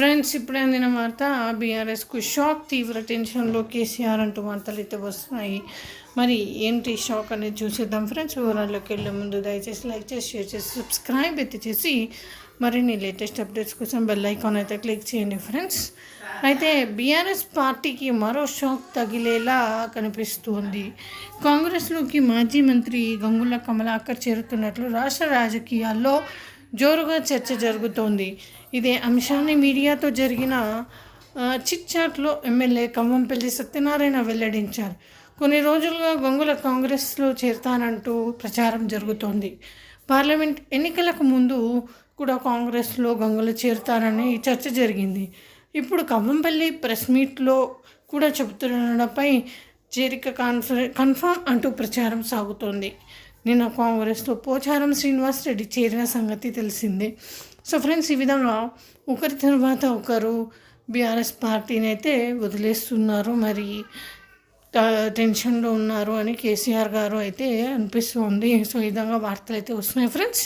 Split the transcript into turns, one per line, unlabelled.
Friends ఇప్పుడే అందిన వార్త బీఆర్ఎస్కు షాక్ తీవ్ర టెన్షన్లో కేసీఆర్ అంటూ వార్తలు అయితే వస్తున్నాయి. మరి ఏంటి షాక్ అనేది చూసేద్దాం ఫ్రెండ్స్. వివరాల్లోకి వెళ్ళే ముందు దయచేసి లైక్ చేసి షేర్ చేసి సబ్స్క్రైబ్ అయితే చేసి మరిన్ని లేటెస్ట్ అప్డేట్స్ కోసం బెల్ ఐకాన్ అయితే క్లిక్ చేయండి ఫ్రెండ్స్. అయితే బీఆర్ఎస్ పార్టీకి మరో షాక్ తగిలేలా కనిపిస్తుంది. కాంగ్రెస్లోకి మాజీ మంత్రి గంగుల కమలాకర్ చేరుతున్నట్లు రాష్ట్ర రాజకీయాల్లో జోరుగా చర్చ జరుగుతోంది. ఇదే అంశాన్ని మీడియాతో జరిగిన చిట్చాట్లో ఎమ్మెల్యే కమ్మంపల్లి సత్యనారాయణ వెల్లడించారు. కొన్ని రోజులుగా గొంగుల కాంగ్రెస్లో చేరతానంటూ ప్రచారం జరుగుతోంది. పార్లమెంట్ ఎన్నికలకు ముందు కూడా కాంగ్రెస్లో గొంగులు చేరుతారని చర్చ జరిగింది. ఇప్పుడు కవ్వంపల్లి ప్రెస్ మీట్లో కూడా చెబుతుండడంపై చేరిక కాన్ఫర్ కన్ఫర్మ్ అంటూ ప్రచారం సాగుతోంది. నిన్న కాంగ్రెస్లో పోచారం శ్రీనివాస్ రెడ్డి చేరిన సంగతి తెలిసిందే. సో ఫ్రెండ్స్ ఈ విధంగా ఒకరి తర్వాత ఒకరు బీఆర్ఎస్ పార్టీని అయితే వదిలేస్తున్నారు. మరి టెన్షన్లో ఉన్నారు అని కేసీఆర్ గారు అయితే అనిపిస్తుంది. సో ఈ విధంగా వార్తలు అయితే వస్తున్నాయి. ఫ్రెండ్స్